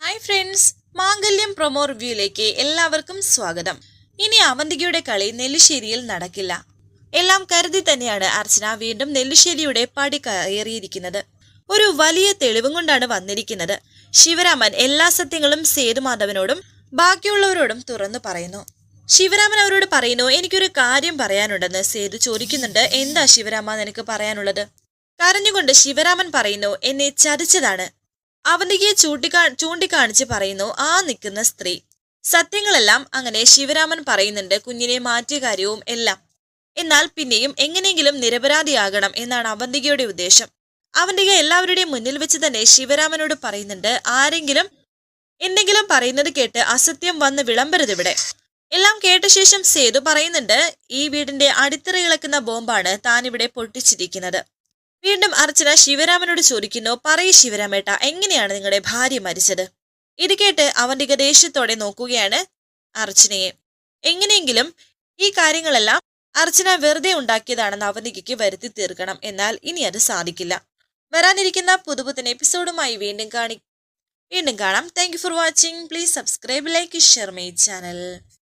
Hi friends Mangalyam promo റിവ്യൂയിലേക്ക് എല്ലാവർക്കും സ്വാഗതം. ഇനി അവന്തികയുടെ കളി നെല്ലിശ്ശേരിയിൽ നടക്കില്ല. എല്ലാം കരുതി തന്നെയാണ് അർച്ചന വീണ്ടും നെല്ലിശ്ശേരിയുടെ പടി കയറിയിരിക്കുന്നത്. ഒരു വലിയ തെളിവും കൊണ്ടാണ് വന്നിരിക്കുന്നത്. ശിവരാമൻ എല്ലാ സത്യങ്ങളും സേതുമാധവനോടും ബാക്കിയുള്ളവരോടും തുറന്നു പറയുന്നു. ശിവരാമൻ അവരോട് പറയുന്നു എനിക്കൊരു കാര്യം പറയാനുണ്ടെന്ന് സേതു ചോദിക്കുന്നുണ്ട്. എന്താ ശിവരാമ നിനക്ക് പറയാനുള്ളത്? കരഞ്ഞുകൊണ്ട് ശിവരാമൻ പറയുന്നു എന്നെ ചതിച്ചതാണ്. അവന്തികയെ ചൂണ്ടിക്കാ ചൂണ്ടിക്കാണിച്ച് പറയുന്നു ആ നിൽക്കുന്ന സ്ത്രീ. സത്യങ്ങളെല്ലാം അങ്ങനെ ശിവരാമൻ പറയുന്നുണ്ട് കുഞ്ഞിനെ മാറ്റിയ കാര്യവും എല്ലാം. എന്നാൽ പിന്നെയും എങ്ങനെയെങ്കിലും നിരപരാധിയാകണം എന്നാണ് അവന്തികയുടെ ഉദ്ദേശം. അവന്തിക എല്ലാവരുടെയും മുന്നിൽ വെച്ച് തന്നെ ശിവരാമനോട് പറയുന്നുണ്ട് ആരെങ്കിലും എന്തെങ്കിലും പറയുന്നത് കേട്ട് അസത്യം വന്ന് വിളമ്പരുത് ഇവിടെ. എല്ലാം കേട്ട ശേഷം സേതു പറയുന്നുണ്ട് ഈ വീടിന്റെ അടിത്തറ ഇളക്കുന്ന ബോംബാണ് താൻ ഇവിടെ പൊട്ടിച്ചിരിക്കുന്നത്. വീണ്ടും അർച്ചന ശിവരാമനോട് ചോദിക്കുന്നു പറയ് ശിവരാമേട്ട എങ്ങനെയാണ് നിങ്ങളുടെ ഭാര്യ മരിച്ചത്? ഇത് കേട്ട് അവന്തിക ദേഷ്യത്തോടെ നോക്കുകയാണ് അർച്ചനയെ. എങ്ങനെയെങ്കിലും ഈ കാര്യങ്ങളെല്ലാം അർച്ചന വെറുതെ ഉണ്ടാക്കിയതാണെന്ന് അവന്തികയ്ക്ക് വരുത്തി തീർക്കണം. എന്നാൽ ഇനി അത് സാധിക്കില്ല. വരാനിരിക്കുന്ന പുതുപുത്തൻ എപ്പിസോഡുമായി വീണ്ടും കാണി വീണ്ടും കാണാം. Thank for watching please subscribe like share my channel